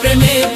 tremer.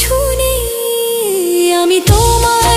কিছু নেই। আমি তোমার